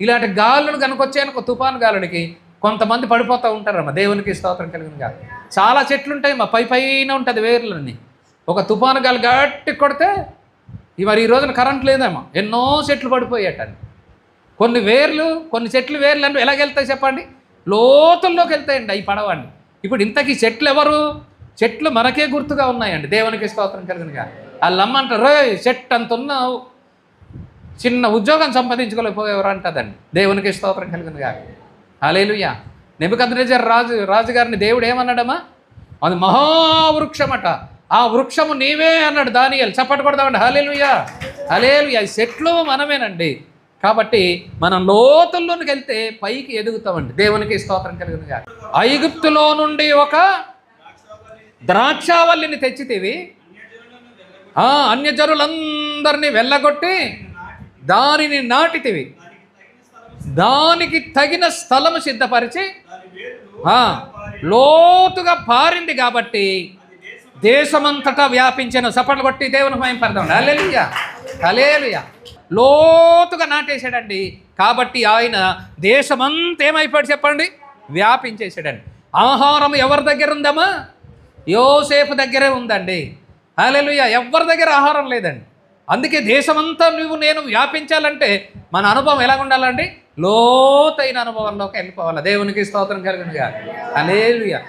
ఇలాంటి గాలులు కనుకొచ్చాయని ఒక తుఫాను గాలుడికి కొంతమంది పడిపోతూ ఉంటారమ్మా. దేవునికి స్తోత్రం కలిగిన గాలి. చాలా చెట్లు ఉంటాయి మా పై పైన ఉంటుంది వేర్లన్నీ. ఒక తుఫాను గాలి గట్టి కొడితే ఈ మరి ఈ రోజున కరెంట్ లేదేమో ఎన్నో చెట్లు పడిపోయాటండి కొన్ని వేర్లు కొన్ని చెట్లు వేర్లు అంటే ఎలాగెళ్తాయి చెప్పండి? లోతుల్లోకి వెళ్తాయండి అవి పడవండి ఇప్పుడు ఇంతకీ చెట్లు ఎవరు చెట్లు మనకే గుర్తుగా ఉన్నాయండి. దేవునికి స్తోత్రం కలిగినగా వాళ్ళు అమ్మంటారు రే చెట్టు అంత ఉన్నావు. చిన్న ఉద్యోగం సంపాదించుకోలేకపోయేవారు అంటదండి. దేవునికి స్తోత్రం కలిగినగా అలేలుయ్యా నెబుకద్రేజర్ రాజు రాజుగారిని దేవుడు ఏమన్నాడమ్మా? అది మహావృక్షమట. ఆ వృక్షము నీవే అన్నాడు దానియల్. చప్పటి కొడదామండి. హలేలుయ్యా హలేలుయ్యా సెట్లు మనమేనండి. కాబట్టి మనం లోతుల్లోనికి వెళ్తే పైకి ఎదుగుతామండి. దేవునికి స్తోత్రం కలిగినగా ఐగుప్తులో నుండి ఒక ద్రాక్షావల్లిని తెచ్చితేవి. ఆ, అన్యజనులందరినీ వెళ్ళగొట్టి దానిని నాటితివి. దానికి తగిన స్థలము సిద్ధపరిచి లోతుగా పారింది కాబట్టి దేశమంతటా వ్యాపించిన. సపట్లు కొట్టి దేవుని మయం పడదాం అలేలుయా అలేలుయా లోతుగా నాటేశాడండి. కాబట్టి ఆయన దేశమంతా ఏమైపోయాడు చెప్పండి? వ్యాపించేశాడండి. ఆహారం ఎవరి దగ్గర ఉందమ్మా? యోసేపు దగ్గరే ఉందండి. అలెలుయ ఎవరి దగ్గర ఆహారం లేదండి? అందుకే దేశమంతా నువ్వు నేను వ్యాపించాలంటే మన అనుభవం ఎలా ఉండాలండి? లోతైన అనుభవంలోకి వెళ్ళిపోవాలి. దేవునికి స్తోత్రం కలిగినగా అలేలుయ